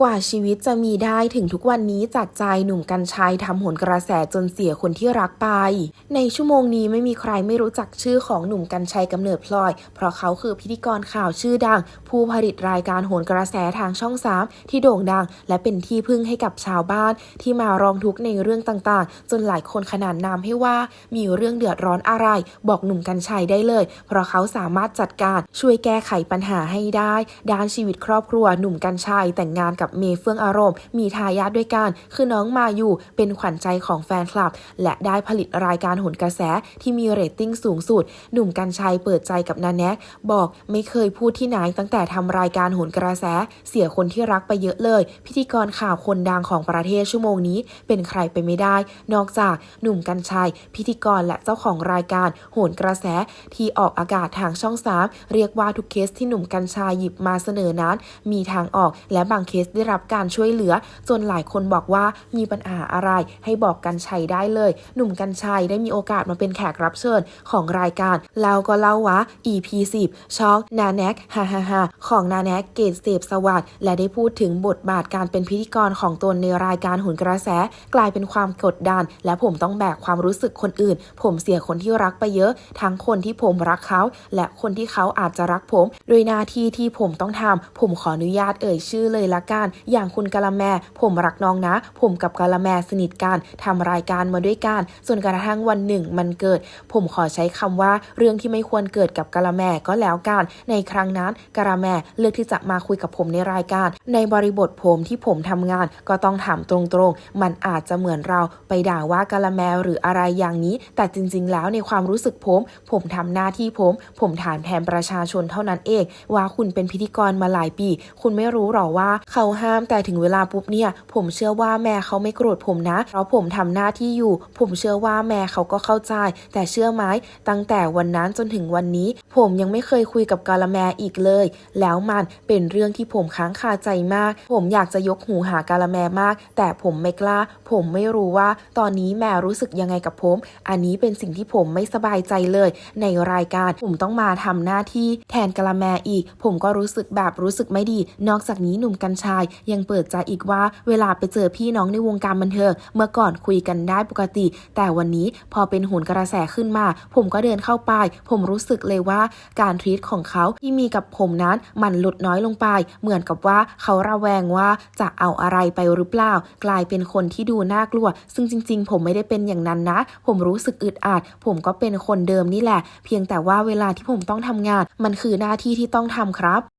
กว่าชีวิตจะมีได้ถึงทุกวันนี้จากใจหนุ่มกัญชัยทำโหนกระแสจนเสียคนที่รักไป ในชั่วโมงนี้ไม่มีใครไม่รู้จักชื่อของหนุ่มกัญชัยกำเนิดพลอย เพราะเขาคือพิธีกรข่าวชื่อดัง ผู้ผลิตรายการโหนกระแสทางช่อง3ที่โด่งดัง และเป็นที่พึ่งให้กับชาวบ้าน ที่มารองทุกข์ในเรื่องต่างๆ จนหลายคนขนานนามให้ว่ามีเรื่องเดือดร้อนอะไร บอกหนุ่มกัญชัยได้เลย เพราะเขาสามารถจัดการช่วยแก้ไขปัญหาให้ได้ ด้านชีวิตครอบครัวหนุ่มกัญชัยแต่งงานกับเมเฟื่องอารมณ์ มีทายาทด้วยกัน คือน้องมาอยู่เป็นขวัญใจของแฟนคลับ และได้ผลิตรายการโหนกระแสที่มีเรตติ้งสูงสุด หนุ่มกัญชัยเปิดใจกับนาแนกบอกไม่เคยพูดที่ไหนตั้งแต่ทำรายการโหนกระแส เสียคนที่รักไปเยอะเลย พิธีกรข่าวคนดังของประเทศชั่วโมงนี้ เป็นใครไปไม่ได้ นอกจากหนุ่มกัญชัย พิธีกรและเจ้าของรายการโหนกระแสที่ออกอากาศทางช่องสามเรียกว่าทุกเคสที่หนุ่มกัญชัยหยิบมาเสนอนั้น มีทางออกและบางเคสได้รับการช่วยเหลือ จนหลายคนบอกว่ามีปัญหาอะไรให้บอกกัญชัยได้เลย หนุ่มกัญชัยได้มีโอกาสมาเป็นแขกรับเชิญของรายการแล้วก็เล่าว่า EP 10ช็อกนาแนกฮ่าฮ่าฮ่าของนาแนกเกตเสพสวัสด์และได้พูดถึงบทบาทการเป็นพิธีกรของตนในรายการหุนกระแส กลายเป็นความกดดัน และผมต้องแบกความรู้สึกคนอื่น ผมเสียคนที่รักไปเยอะ ทั้งคนที่ผมรักเขา และคนที่เขาอาจจะรักผม โดยหน้าที่ที่ผมต้องทำผมขออนุญาตเอ่ยชื่อเลยละกันอย่างคุณกะละแม ผมรักน้องนะ ผมกับกะละแมสนิทกันทำรายการมาด้วยกันจนกระทั่งวันหนึ่งมันเกิด ผมขอใช้คำว่าเรื่องที่ไม่ควรเกิดกับกะละแมก็แล้วกันในครั้งนั้นกะละแมเลือกที่จะมาคุยกับผมในรายการ ในบริบทผมที่ผมทำงาน ก็ต้องถามตรงๆ มันอาจจะเหมือนเราไปด่าว่ากะละแมหรืออะไรอย่างนี้ แต่จริง ๆ แล้วในความรู้สึกผม ผมทำหน้าที่ผม ผมถามแทนประชาชนเท่านั้นเอง ว่าคุณเป็นพิธีกรมาหลายปี คุณไม่รู้หรอว่าเขาห้าม แต่ถึงเวลาปุ๊บเนี่ย ผมเชื่อว่าแม่เขาไม่โกรธผมนะ เพราะผมทำหน้าที่อยู่ ผมเชื่อว่าแม่เขาก็เข้าใจ แต่เชื่อไหมตั้งแต่วันนั้นจนถึงวันนี้ ผมยังไม่เคยคุยกับกาละแมอีกเลย แล้วมันเป็นเรื่องที่ผมค้างคาใจมาก ผมอยากจะยกหูหากาละแมมาก แต่ผมไม่กล้า ผมไม่รู้ว่า ตอนนี้แม่รู้สึกยังไงกับผม อันนี้เป็นสิ่งที่ผมไม่สบายใจเลย ในรายการผมต้องมาทำหน้าที่แทนกาละแมอีก ผมก็รู้สึกแบบรู้สึกไม่ดี นอกจากนี้หนุ่มกัญชัย ยังเปิดใจอีกว่าเวลาไปเจอพี่น้องในวงการบันเทิงเมื่อก่อนคุยกันได้ปกติ แต่วันนี้พอเป็นโหนกระแสขึ้นมา ผมก็เดินเข้าไป ผมรู้สึกเลยว่าการทรีตของเขาที่มีกับผมนั้นมันลดน้อยลงไป เหมือนกับว่าเขาระแวงว่าจะเอาอะไรไปหรือเปล่า กลายเป็นคนที่ดูน่ากลัว ซึ่งจริง ๆ ผมไม่ได้เป็นอย่างนั้นนะ ผมรู้สึกอึดอัดผมก็เป็นคนเดิมนี่แหละ เพียงแต่ว่าเวลาที่ผมต้องทำงาน มันคือหน้าที่ที่ต้องทำครับ